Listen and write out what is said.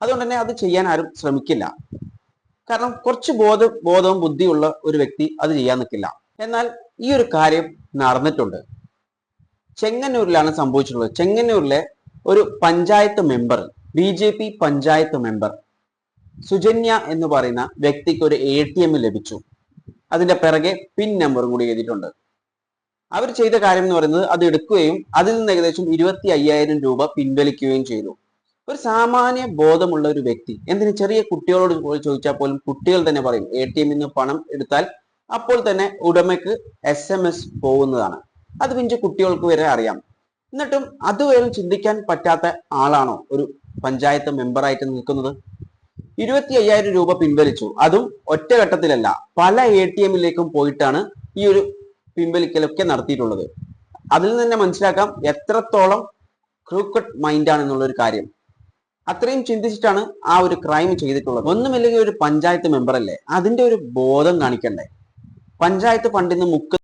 അതുകൊണ്ട് തന്നെ അത് ചെയ്യാൻ ആരും ശ്രമിക്കില്ല. കാരണം കുറച്ച് ബോധ ബോധവും ബുദ്ധിയുള്ള ഒരു വ്യക്തി അത് ചെയ്യാൻ നിൽക്കില്ല. എന്നാൽ ഈ ഒരു കാര്യം നടന്നിട്ടുണ്ട്. ചെങ്ങന്നൂരിലാണ് സംഭവിച്ചിട്ടുള്ളത്. ചെങ്ങന്നൂരിലെ ഒരു panchayat member B J P panchayat member Sujanya എന്ന് പറയുന്ന വ്യക്തിക്ക് ഒരു എ ടി എം ലഭിച്ചു. അതിന്റെ പിറകെ പിൻ നമ്പറും കൂടി എഴുതിയിട്ടുണ്ട്. അവർ ചെയ്ത കാര്യം എന്ന് പറയുന്നത് അത് എടുക്കുകയും അതിൽ നിന്ന് ഏകദേശം ഇരുപത്തി അയ്യായിരം രൂപ പിൻവലിക്കുകയും ചെയ്തു. ഒരു സാമാന്യ ബോധമുള്ള ഒരു വ്യക്തി. എന്തിന്? ചെറിയ കുട്ടികളോട് ചോദിച്ചാൽ പോലും കുട്ടികൾ തന്നെ പറയും എ ടി എമ്മിൽ നിന്ന് പണം എടുത്താൽ അപ്പോൾ തന്നെ ഉടമയ്ക്ക് എസ് എം എസ് പോകുന്നതാണ്. അത് പിഞ്ചു കുട്ടികൾക്ക് വരെ അറിയാം. എന്നിട്ടും അതുവരെ ചിന്തിക്കാൻ പറ്റാത്ത ആളാണോ ഒരു പഞ്ചായത്ത് മെമ്പറായിട്ട് നിൽക്കുന്നത്? ഇരുപത്തി അയ്യായിരം രൂപ പിൻവലിച്ചു. അതും ഒറ്റഘട്ടത്തിലല്ല പല എ ടി എമ്മിലേക്കും പോയിട്ടാണ് ഈ ഒരു പിൻവലിക്കലൊക്കെ നടത്തിയിട്ടുള്ളത്. അതിൽ നിന്ന് തന്നെ മനസ്സിലാക്കാം എത്രത്തോളം ക്രൂക്കട്ട് മൈൻഡാണ് എന്നുള്ളൊരു കാര്യം. അത്രയും ചിന്തിച്ചിട്ടാണ് ആ ഒരു ക്രൈം ചെയ്തിട്ടുള്ളത്. ഒന്നുമില്ലെങ്കിൽ ഒരു പഞ്ചായത്ത് മെമ്പർ അല്ലേ? അതിന്റെ ഒരു ബോധം കാണിക്കണ്ടേ? പഞ്ചായത്ത് ഫണ്ടിൽ നിന്ന് മുക്ക്